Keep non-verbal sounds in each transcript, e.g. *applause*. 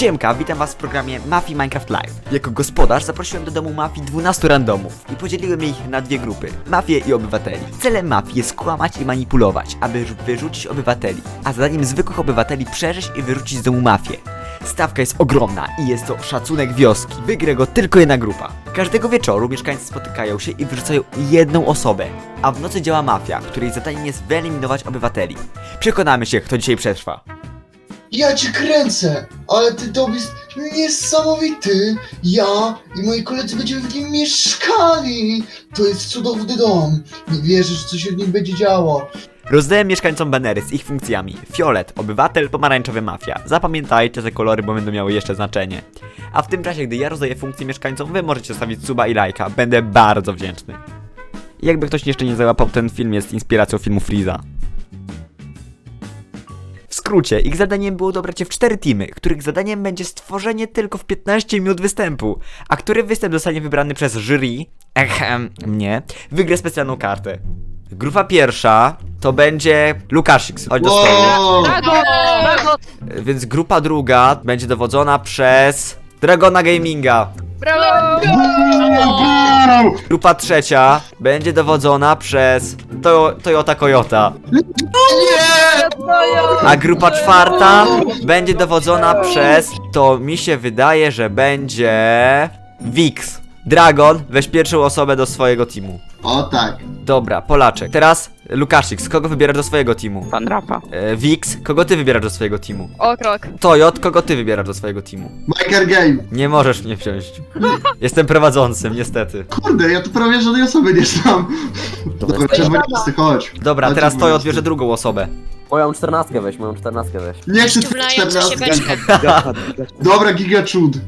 Siemka, witam was w programie Mafii Minecraft Live. Jako gospodarz zaprosiłem do domu mafii 12 randomów i podzieliłem ich na dwie grupy, mafię i obywateli. Celem mafii jest kłamać i manipulować, aby wyrzucić obywateli, a zadaniem zwykłych obywateli przeżyć i wyrzucić z domu mafię. Stawka jest ogromna i jest to szacunek wioski. Wygra go tylko jedna grupa. Każdego wieczoru mieszkańcy spotykają się i wyrzucają jedną osobę, a w nocy działa mafia, której zadaniem jest wyeliminować obywateli. Przekonamy się, kto dzisiaj przetrwa. Ja cię kręcę, ale ty dom jest niesamowity. Ja i moi koledzy będziemy w nim mieszkali. To jest cudowny dom. Nie wierzysz, co się w nim będzie działo. Rozdałem mieszkańcom banery z ich funkcjami. Fiolet, obywatel, pomarańczowy mafia. Zapamiętajcie te kolory, bo będą miały jeszcze znaczenie. A w tym czasie, gdy ja rozdaję funkcje mieszkańcom, wy możecie zostawić suba i lajka. Będę bardzo wdzięczny. Jakby ktoś jeszcze nie załapał, ten film jest inspiracją filmu Freeza. Skrócie, ich zadaniem było dobrać się w cztery teamy, których zadaniem będzie stworzenie tylko w 15 minut występu, a który występ zostanie wybrany przez jury, echem, mnie, wygra specjalną kartę. Grupa pierwsza to będzie Lukaszik, chodź do stołu. Wow. Więc grupa druga będzie dowodzona przez Dragona Gaminga. Brawo! Grupa trzecia będzie dowodzona przez to Toyota Coyota. Nie! A grupa czwarta będzie dowodzona przez, to mi się wydaje, że będzie Vix. Dragon, weź pierwszą osobę do swojego teamu. O tak. Dobra, Polaczek. Teraz Lukaszik, z kogo wybierasz do swojego teamu? Pan Rapa. E, Vix, kogo ty wybierasz do swojego teamu? O krok. Toyot, kogo ty wybierasz do swojego teamu? Maker Game. Nie możesz mnie wziąć. *laughs* Jestem prowadzącym, niestety. Kurde, ja tu prawie żadnej osoby nie znam. Dobra, czerwonisty, chodź. Dobra, Chodź, teraz. Toyot bierze drugą osobę. Moją czternastkę weź, moją czternastkę weź. Nie chcę Wlająca się 14. beczka. Dobra.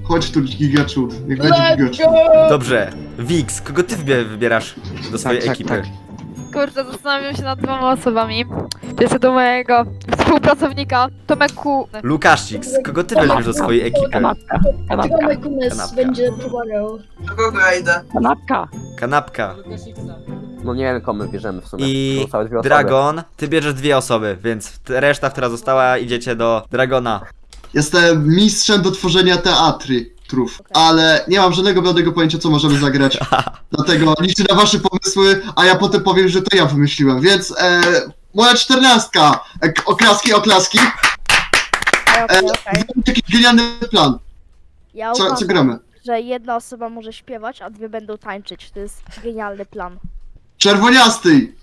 Chodź tu, Gigachud. Niech będzie Gigachud. Dobrze. Vix, kogo ty wybie- wybierasz do swojej tak, ekipy? tak. Kurczę, zastanawiam się nad dwoma osobami. Jeszcze do mojego współpracownika, Tomeku. Lukaszik, kogo ty weźmiesz do swojej ekipy? Kanapka. Kanapka. Tomek u nas Kanapka. będzie pomagał. Kanapka. Kanapka. No nie wiem komu bierzemy w sumie. I Zostały dwie osoby. Dragon, ty bierzesz dwie osoby, więc reszta, która została, idziecie do Dragona. Jestem mistrzem do tworzenia teatry. Trów. Ale nie mam żadnego bladego pojęcia, co możemy zagrać. *laughs* Dlatego liczę na wasze pomysły, a ja potem powiem, że to ja wymyśliłem. Więc e, moja czternastka. E, k- oklaski, oklaski. Okej, okej. Mam jakiś genialny plan. Ja Co, co uważam, gramy? że jedna osoba może śpiewać, a dwie będą tańczyć. To jest genialny plan. Czerwoniasty.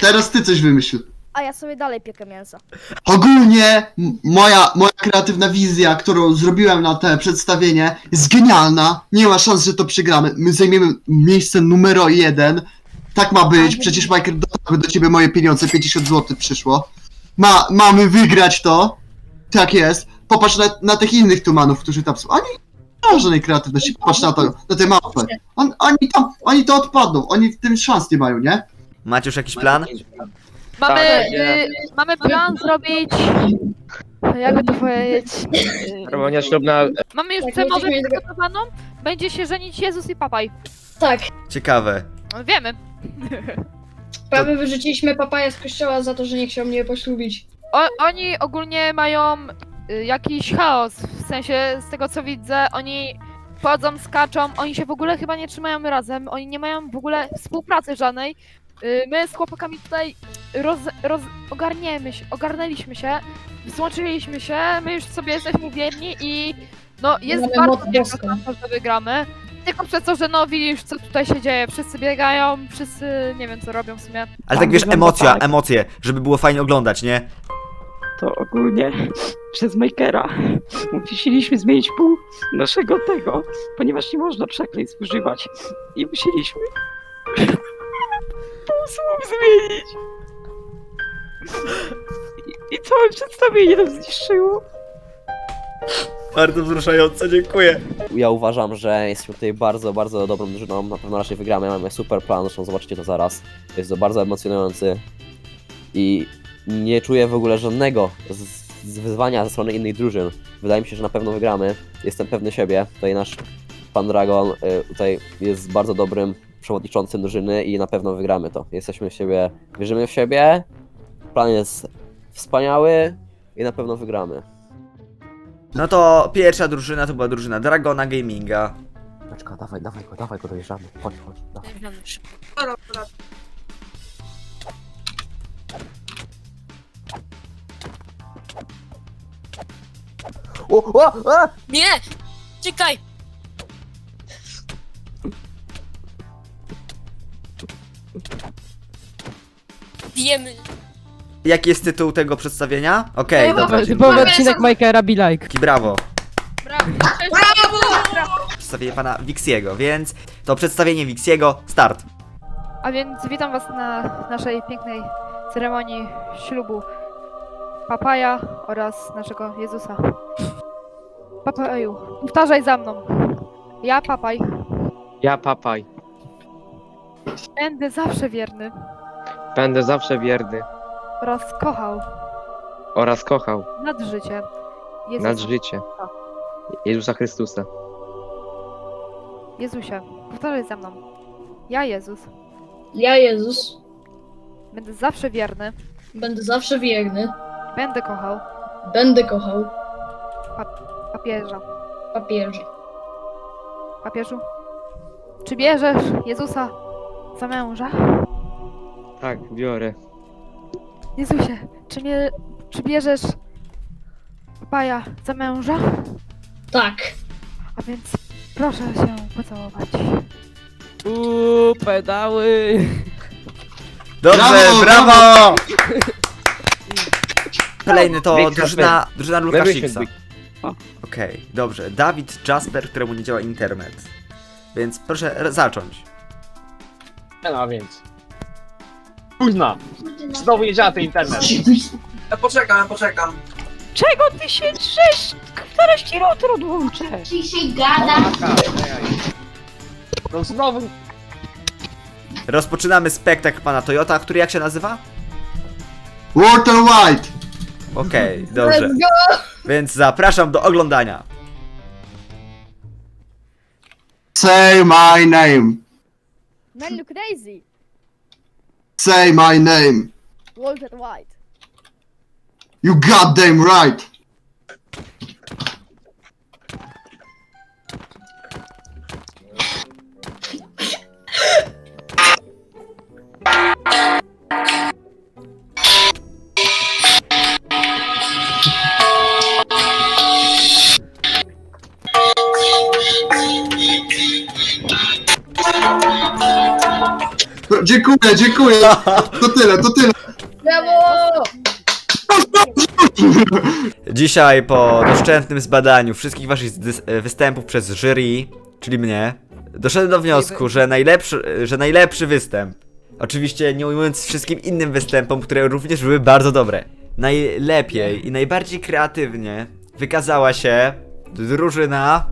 Teraz ty coś wymyśl. A ja sobie dalej piekę mięso. Ogólnie m- moja, moja kreatywna wizja, którą zrobiłem na te przedstawienie jest genialna. Nie ma szans, że to przegramy. My zajmiemy miejsce numer jeden. Tak ma być. Przecież Michael do, do ciebie moje pieniądze, 50 zł przyszło. Ma, mamy wygrać to. Tak jest. Popatrz na, na tych innych tumanów, którzy tam są. Oni nie mają żadnej kreatywności. Popatrz na to, na te mapy. On, oni tam, oni to odpadną. Oni w tym szans nie mają, nie? Macie już jakiś plan? Mamy, Tak, y, mamy plan zrobić... Jakby to powiedzieć... Ceremonia ślubna Mamy już Tak, przemowę będziemy przygotowaną. Będzie się żenić Jezus i Papaj. Tak. Ciekawe. Wiemy. Prawie wyrzuciliśmy papaja z kościoła za to, że nie chciał mnie poślubić. O, oni ogólnie mają y, jakiś chaos, w sensie z tego co widzę, oni chodzą, skaczą, oni się w ogóle chyba nie trzymają razem, oni nie mają w ogóle współpracy żadnej. Y, My z chłopakami tutaj roz, roz, ogarniemy się, ogarnęliśmy się, złączyliśmy się, my już sobie jesteśmy wierni i no jest Mamy bardzo wielka boską. szansa, że wygramy. Tylko przez to, że no widzisz co tutaj się dzieje, wszyscy biegają, wszyscy nie wiem co robią w sumie. Ale tak wiesz, emocja, emocje, żeby było fajnie oglądać, nie? To ogólnie przez Makera musieliśmy zmienić pół naszego tego, ponieważ nie można przekleństw używać i musieliśmy pół słów zmienić. I, I całe przedstawienie nam zniszczyło. Bardzo wzruszające, dziękuję. Ja uważam, że jesteśmy tutaj bardzo, bardzo dobrą drużyną. Na pewno raczej wygramy. Mamy super plan, zresztą zobaczycie to zaraz. Jest to bardzo emocjonujący. I nie czuję w ogóle żadnego z, z wyzwania ze strony innych drużyn. Wydaje mi się, że na pewno wygramy. Jestem pewny siebie. Tutaj nasz pan Dragon y, tutaj jest bardzo dobrym przewodniczącym drużyny i na pewno wygramy to. Jesteśmy w siebie, wierzymy w siebie. Plan jest wspaniały i na pewno wygramy. No to pierwsza drużyna to była drużyna Dragona Gaminga. Beczka, dawaj, dawaj go, dawaj go, dojeżdżamy. Chodź, chodź, dawaj. O, o, a! Nie! Czekaj! Bijemy. Jaki jest tytuł tego przedstawienia? Okej, dobra. Typowy odcinek Majkera Be Like. Brawo. Brawo! Przedstawienie pana Wixiego, więc to przedstawienie Wixiego, start. A więc witam was na naszej pięknej ceremonii ślubu Papaja oraz naszego Jezusa. Papaju, powtarzaj za mną. Ja, Papaj, Ja, papaj. będę zawsze wierny Będę zawsze wierny oraz kochał oraz kochał nad życie Jezusa. nad życie Jezusa Chrystusa. Jezusie, powtarzaj za mną. Ja, Jezus, Ja, Jezus, będę zawsze wierny, będę zawsze wierny, będę kochał będę kochał papieża. papieży. Papieżu, czy bierzesz Jezusa za męża? Tak, biorę. Jezusie, czy, mnie, czy bierzesz papaja za męża? Tak. A więc proszę się pocałować. Uuu, pedały. Dobrze, Brawo, brawo! Kolejny to Big drużyna, drużyna Luka Very Shixa. good. Okej, dobrze. Dawid Jasper, któremu nie działa internet. Więc proszę zacząć. No więc. Kurna, znowu nie działa ten internet. Poczekam, poczekam. Czego ty się drzesz? Któraś ci router odłączę. No znowu. Rozpoczynamy spektakl pana Toyota, który jak się nazywa? Walter White! Okej, dobrze. Więc zapraszam do oglądania. Say my name! Man look crazy. Say my name! Walter White. You goddamn right! Dziękuję, dziękuję! To tyle, to tyle! Brawo! Dzisiaj po doszczętnym zbadaniu wszystkich waszych zdys- występów przez jury, czyli mnie, doszedłem do wniosku, że najlepszy, że najlepszy występ, oczywiście nie ujmując wszystkim innym występom, które również były bardzo dobre, najlepiej i najbardziej kreatywnie wykazała się drużyna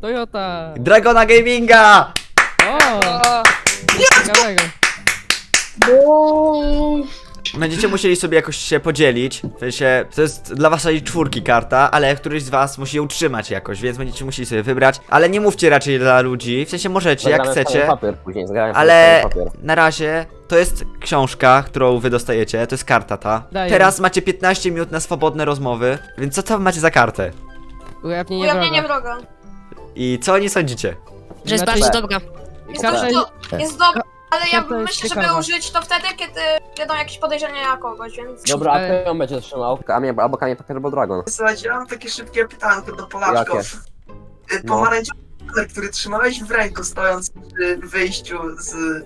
Toyota. Dragona Gaminga! O! Ciekawego. Bo... Będziecie musieli sobie jakoś się podzielić. W sensie, to jest dla waszej czwórki karta, ale któryś z was musi ją utrzymać jakoś, więc będziecie musieli sobie wybrać. Ale nie mówcie raczej dla ludzi. W sensie możecie, jak Zagramy w kamień chcecie. papier później, Ale papier. na razie to jest książka, którą wy dostajecie, to jest karta ta. Daję. Teraz macie 15 minut na swobodne rozmowy, więc co tam macie za kartę? Ujawnienie Ujawnienie wroga. wroga. I co o niej sądzicie? Że jest Znaczy- bardzo dobra. Jest Karta-. Jest dobra, ale ja Karta jest myślę, żeby użyć to wtedy, kiedy będą jakieś podejrzenia kogoś, więc... Dobra, a Ale- kto ją będzie trzymał? Kamień, albo kamień papier, albo dragon. Słuchajcie, ja mam takie szybkie pytanko do Polaczków. Y, No. Pomarańczowy baner, który trzymałeś w ręku stojąc przy wyjściu z y,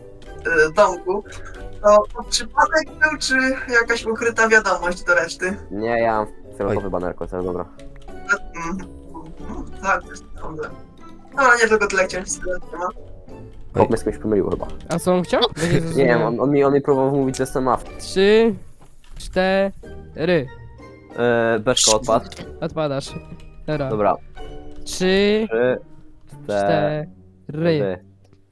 domku, to to przypadek był, czy jakaś ukryta wiadomość do reszty? Nie, ja mam fioletowy banerko, to jest dobra. Mm, Tak, sądzę. Dobra, nie tylko tyle chciałem się spytać. Mnie z kimś pomylił chyba. A co on chciał? Bo nie Nie wiem, on, on, mi, on mi próbował mówić, że jestem maf. Trzy, cztery. Eee, Beczka odpadł. Odpadasz. Dobra. Dobra. Trzy, Trzy, cztery. cztery.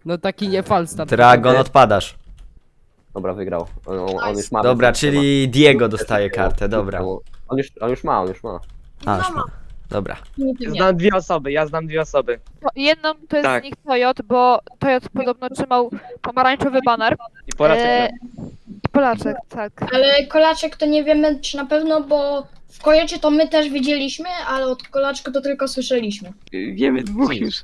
No taki nie falstart. Dragon odpadasz. Dobra, wygrał. On, on, on już ma. Dobra, czyli Diego dostaje kartę, dobra. On już, on już ma, on już ma. A, już ma. Dobra. Ja znam dwie osoby, ja znam dwie osoby. No, jedną to jest Tak. z nich Toyot, bo Toyot podobno trzymał pomarańczowy baner. I Polaczek E, też. Polaczek, tak. Ale kolaczek to nie wiemy czy na pewno, bo W Kojocie to my też widzieliśmy, ale od Kolaczka to tylko słyszeliśmy. Wiemy dwóch już.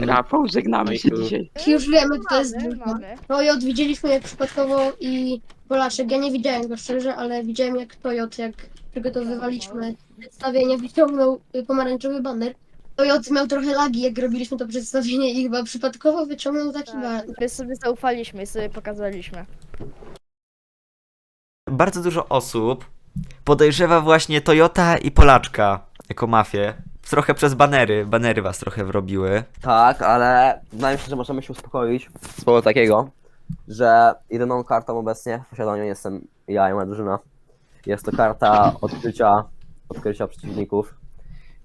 Rafał, żegnamy się dzisiaj. Już wiemy, kto jest drugim. Tojot widzieliśmy jak przypadkowo i Polaczek. Ja nie widziałem go szczerze, ale widziałem jak Tojot, jak przygotowywaliśmy przedstawienie, wyciągnął y, pomarańczowy baner. Tojot miał trochę lagi, jak robiliśmy to przedstawienie i chyba przypadkowo wyciągnął taki baner. My sobie zaufaliśmy i sobie pokazaliśmy. Bardzo dużo osób podejrzewa właśnie Toyota i Polaczka jako mafię. Trochę przez banery, banery was trochę wrobiły. Tak, ale wydaje mi się, że możemy się uspokoić z powodu takiego, że jedyną kartą obecnie w posiadaniu jestem ja i moja drużyna. Jest to karta odkrycia, odkrycia przeciwników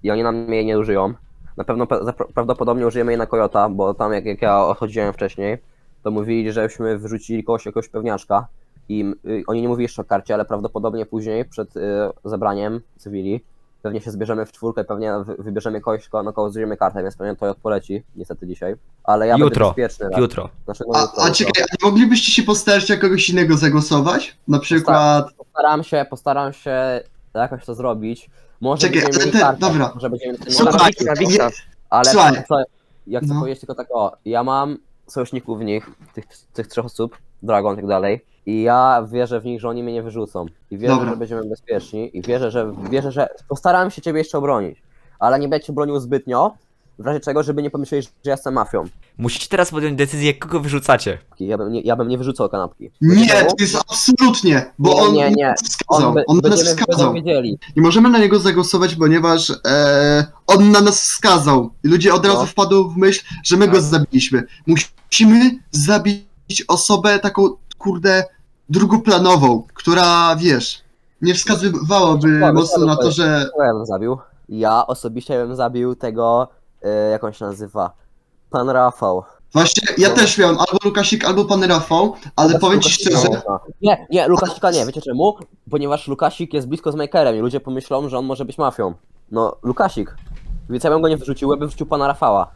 i oni nam jej nie użyją. Na pewno prawdopodobnie użyjemy jej na Kojota, bo tam jak, jak ja odchodziłem wcześniej, to mówili, żebyśmy wyrzucili kogoś, jakiegoś pewniaczka i y, oni nie mówili jeszcze o karcie, ale prawdopodobnie później przed y, zebraniem cywili pewnie się zbierzemy w czwórkę, pewnie wy- wybierzemy kogoś, ko- na kogo zbierzemy kartę, więc pewnie to poleci, niestety dzisiaj. Ale ja Jutro, będę bezpieczny. raz. Jutro. Znaczy, no, A, jutro, a jutro. czekaj, a nie moglibyście się postarać jak kogoś innego zagłosować? Na przykład... Postaram się, postaram się jakoś to zrobić. Może Czekaj, będziemy ale mieli te- kartę, dobra. może będziemy mieli Słuchaj, kartę, Wiksa, Wiksa. ale Słuchaj. co, ja chcę No. powiedzieć tylko tak, o, ja mam sojuszników w nich, tych, tych trzech osób, Dragon i tak dalej, i ja wierzę w nich, że oni mnie nie wyrzucą. I wierzę, Dobra. że będziemy bezpieczni, i wierzę, że, wierzę, że postaram się ciebie jeszcze obronić, ale nie będę cię bronił zbytnio, w razie czego, żeby nie pomyśleli, że ja jestem mafią. Musicie teraz podjąć decyzję, kogo wyrzucacie. Ja bym nie, ja bym nie wyrzucał kanapki. Nie, to jest absolutnie, bo Nie, on nie, nie. nas wskazał. by- On, nas będziemy, wskazał. będą wiedzieli. Nie możemy na niego zagłosować, ponieważ e, on na nas wskazał. I ludzie od razu No. wpadł w myśl, że my go zabiliśmy. Musimy zabić osobę taką, kurde, drugoplanową, która, wiesz, nie wskazywałaby Dokładnie, mocno na to, że... Ja bym zabił? Ja osobiście bym zabił tego, e, jak on się nazywa? Pan Rafał. Właśnie, ja też miałem albo Lukasik, albo pan Rafał, ale powiem ci Lukasika szczerze, można. Nie, nie, Lukasika nie, wiecie czemu? Ponieważ Lukasik jest blisko z Makerem i ludzie pomyślą, że on może być mafią. No, Lukasik. Więc ja bym go nie wyrzucił, ja bym wrzucił pana Rafała.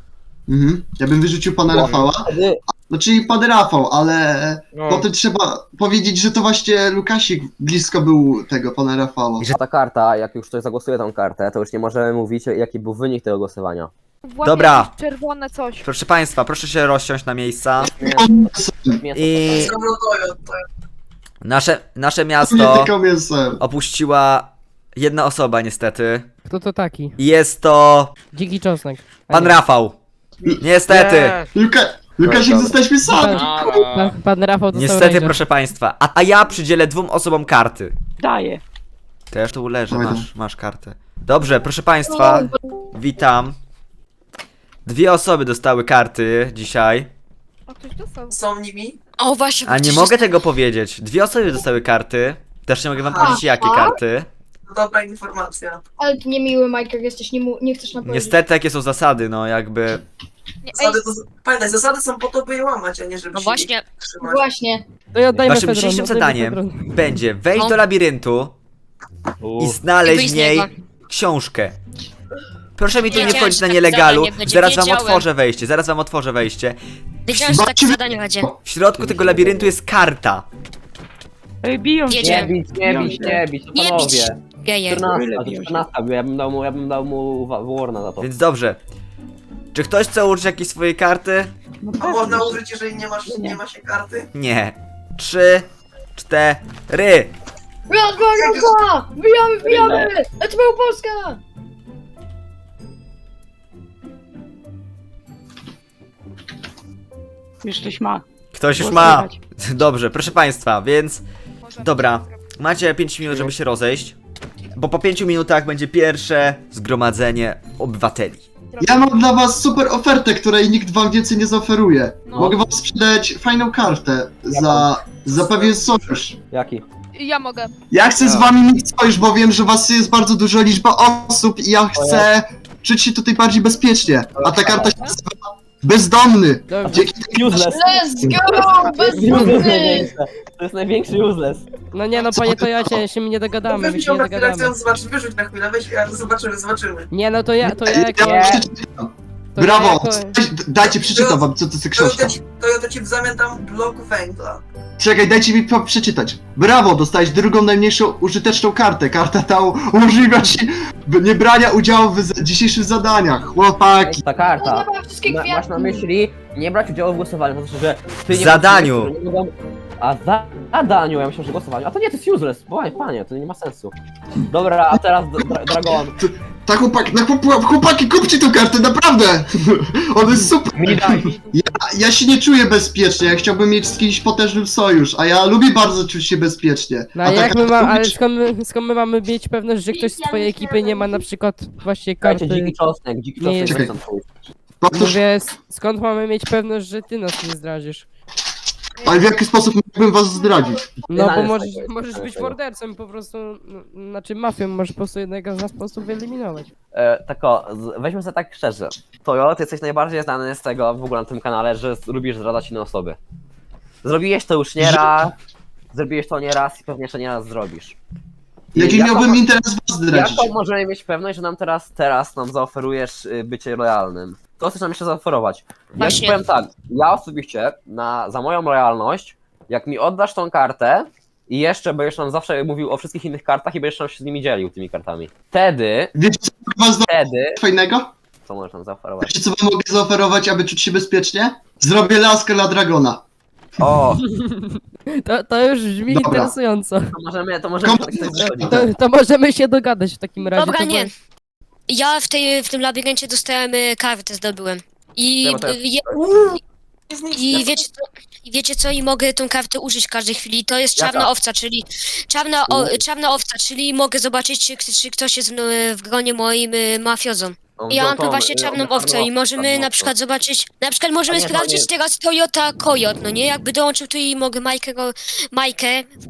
mhm, ja bym wyrzucił pana Rafała, Wtedy, znaczy pan Rafał, ale No. potem trzeba powiedzieć, że to właśnie Lukasik blisko był tego pana Rafała. i że ta karta, jak już ktoś zagłosuje tą kartę, to już nie możemy mówić, jaki był wynik tego głosowania. Włapie Dobra. jakieś czerwone coś. Proszę państwa, proszę się rozsiąść na miejsca. Mięso- I nasze, nasze Nie miasto tylko mięsem. opuściła jedna osoba niestety. Kto to taki? I jest to Dziki czosnek. A pan nie. Rafał. Niestety. Nie. Luka, Lukasik, Dobra. jesteśmy sami! Pan, pan Rafał dostał Niestety, ranger. proszę państwa. A, a ja przydzielę dwóm osobom karty. Daję. To ja już tu uleżę, Oj, masz, masz kartę. Dobrze, proszę państwa, witam. Dwie osoby dostały karty dzisiaj. A ktoś dostał. są nimi. O właśnie, A nie mogę tego powiedzieć. Dwie osoby dostały karty. Też nie mogę wam powiedzieć jakie karty. To dobra informacja. Ale ty niemiły, Michael, jesteś, nie, mu- nie chcesz nam powiedzieć. Niestety jakie są zasady, no jakby. Nie, ej, Zasady to, pamiętaj, zasady są po to, by je łamać, a nie żeby No się właśnie. ich trzymać. Właśnie. To ja oddajmy Waszym Fedron, dzisiejszym oddajmy zadaniem Fedron. będzie wejść No. do labiryntu i I znaleźć w niej książkę. Proszę mi tu nie Wiedziałem, wchodzić że na tak nielegalu. zadanie będzie. Zaraz wam Wiedziałem. otworzę wejście, zaraz wam otworzę wejście. Wiedziałem, że takie zadanie będzie. W środku tego labiryntu jest karta. Ej, biją się. Jedzie. Nie bić, nie bić, nie bić, Nie bić. panowie. Wieje. 14, Byle to biją się. 14, ja bym dał mu, ja bym dał mu wa- warna za to. Więc dobrze. Czy ktoś chce użyć jakiejś swojej karty? No A pewnie, można że- użyć, jeżeli nie masz, nie ma się karty? Nie. Trzy, cztery. Raz, dwa, raz, dwa! Wbijamy, wbijamy! Let's go Polska! Już ktoś ma. Ktoś już ma. Dobrze, proszę państwa, więc. Dobra. Macie 5 minut, żeby się rozejść. Bo po 5 minutach będzie pierwsze zgromadzenie obywateli. Ja mam dla was super ofertę, której nikt wam więcej nie zaoferuje. No. Mogę wam sprzedać fajną kartę za, za pewien sojusz. Jaki? ja mogę. Ja chcę z wami mieć sojusz, bo wiem, że was jest bardzo duża liczba osób i ja chcę czuć się tutaj bardziej bezpiecznie. A ta karta się nazywa Bezdomny. Dzięki Useless. Let's go! Bezdomny! To jest największy useless. No nie no, panie Toyocie, się mi nie dogadamy, my Wyrzuć się ją nie na chwilę, dogadamy. chcę zobaczyć, wyrzuć na chwilę, weź, ja, zobaczymy, zobaczymy. Nie no to ja, to ja jak Ja ja... To Brawo! ja jako- Dajcie, przeczytam wam, co to za książka. Toyota ci, Toyota ci w zamian dam blok węgla. Czekaj, dajcie mi przeczytać. Brawo, dostałeś drugą najmniejszą użyteczną kartę. Karta ta umożliwia ci b- nie brania udziału w z- dzisiejszych zadaniach. Chłopaki. Ta karta. Wszystkie Ma, masz na myśli nie brać udziału w głosowaniu, to znaczy, że ty nie Zadaniu. głosujesz, że nie mogą- A za zadaniu, ja myślę, że głosowaniu. A to nie, to jest useless. Panie, panie, to nie ma sensu. Dobra, a teraz dra Dragon. Tak chłopaki, chłop- chłopaki, kupcie tą kartę, naprawdę! *laughs* Ona jest super! Mi daj. Ja, ja się nie czuję bezpiecznie, ja chciałbym mieć z kimś potężnym sojusz, a ja lubię bardzo czuć się bezpiecznie. No a a jak taka my mamy, ale skąd my, skąd my mamy mieć pewność, że ktoś z twojej ekipy nie ma na przykład właśnie Słuchajcie, karty... dziki czosnek, dziki Nie czosnek. jest- Mówię, s- skąd mamy mieć pewność, że ty nas nie zdradzisz? Ale w jaki sposób mógłbym was zdradzić? No bo możesz, możesz być mordercą po prostu, no, znaczy mafią, możesz po prostu jednego z nas po prostu wyeliminować. E, tak o, z- weźmy sobie tak szczerze. Toyo, ty jesteś najbardziej znany z tego w ogóle na tym kanale, że z- lubisz zdradzać inne osoby. Zrobiłeś to już nie raz, zrobiłeś to nie raz i pewnie jeszcze nie raz zrobisz. Jaki miałbym interes was zdradzić? Jaką możemy mieć pewność, że nam teraz, teraz nam zaoferujesz y, bycie lojalnym? To chcesz nam jeszcze zaoferować. Ja ci Właśnie. powiem tak, ja osobiście na, za moją lojalność, jak mi oddasz tą kartę i jeszcze będziesz nam zawsze mówił o wszystkich innych kartach i będziesz nam się z nimi dzielił tymi kartami. Wtedy, Wiecie co was wtedy, fajnego? co możesz nam zaoferować? Wiecie co wam mogę zaoferować, aby czuć się bezpiecznie? Zrobię laskę dla Dragona. O, *laughs* To, to już brzmi Dobra. interesująco. to możemy, to możemy tak coś zrobić. To, to możemy się dogadać w takim razie. Dobra, to nie. Ja w, tej, w tym labiryncie dostałem y, kartę, zdobyłem. I, Ja, to i wiecie co? I wiecie co? I mogę tą kartę użyć w każdej chwili. To jest Jaka? czarna owca, czyli czarna, o, czarna owca, czyli mogę zobaczyć, czy, czy ktoś jest w, w gronie moim y, mafiozą. No, Ja to- mam to- tu właśnie no, czarną no, owcę no, i możemy na przykład zobaczyć, na przykład możemy A nie, to sprawdzić nie- teraz Toyota Coyot, no nie? Jakby dołączył tu i mogę Majkę, Majkę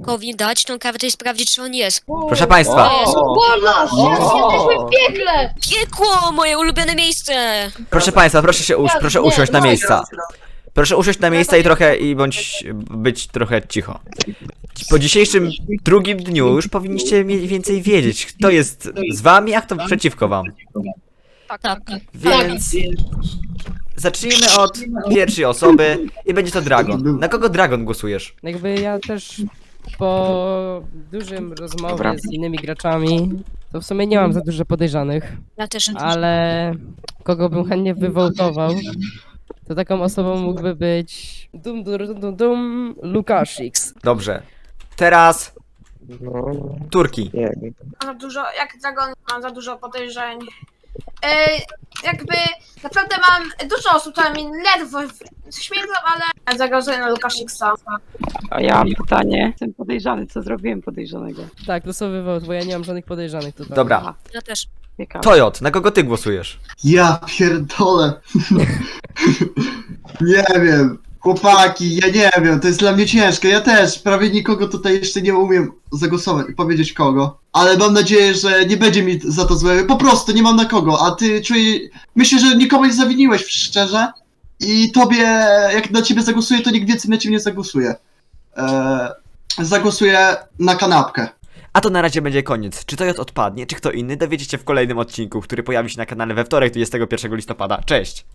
Kowi dać tą kartę i sprawdzić, czy on jest. Proszę państwa, O, Wolność! O! Jesteśmy w piekle! Piekło, moje ulubione miejsce! proszę państwa, proszę się uś, proszę Nie, usiąść na miejsca. Proszę usiąść na miejsca i trochę i bądź być trochę cicho. Po dzisiejszym drugim dniu już powinniście mniej więcej wiedzieć, kto jest z wami, a kto przeciwko wam. Tak, Tak. Więc zacznijmy od pierwszej osoby i będzie to Dragon. Na kogo Dragon głosujesz? Jakby ja też po dużym rozmowie Dobra. z innymi graczami, to w sumie nie mam za dużo podejrzanych, Ja też. ale kogo bym chętnie wywołtował, to taką osobą mógłby być dum dum dum dum, dum Lukaszix. Dobrze. Teraz No, Turki. nie wiem. Mam za dużo, jak Dragon mam za dużo podejrzeń. E, jakby naprawdę mam dużo osób, które mi ledwo śmierdzą, ale zagłosuję na Lukasziksa. A ja mam pytanie. Jestem podejrzany, co zrobiłem podejrzanego? Tak, losowy wołt, bo ja nie mam żadnych podejrzanych tutaj. Dobra. Ja też. Ciekawe. Tojot, na kogo ty głosujesz? Ja pierdolę. *laughs* nie wiem. Chłopaki, ja nie wiem, to jest dla mnie ciężkie. Ja też prawie nikogo tutaj jeszcze nie umiem zagłosować i powiedzieć kogo. Ale mam nadzieję, że nie będzie mi za to złe. Po prostu nie mam na kogo. A ty czuję. Myślę, że nikomu nie zawiniłeś szczerze. I tobie, jak na ciebie zagłosuję, to nikt więcej na ciebie nie zagłosuje. Eee, zagłosuję na kanapkę. A to na razie będzie koniec. Czy Tojot odpadnie, czy kto inny, dowiecie się w kolejnym odcinku, który pojawi się na kanale we wtorek 21 listopada. Cześć!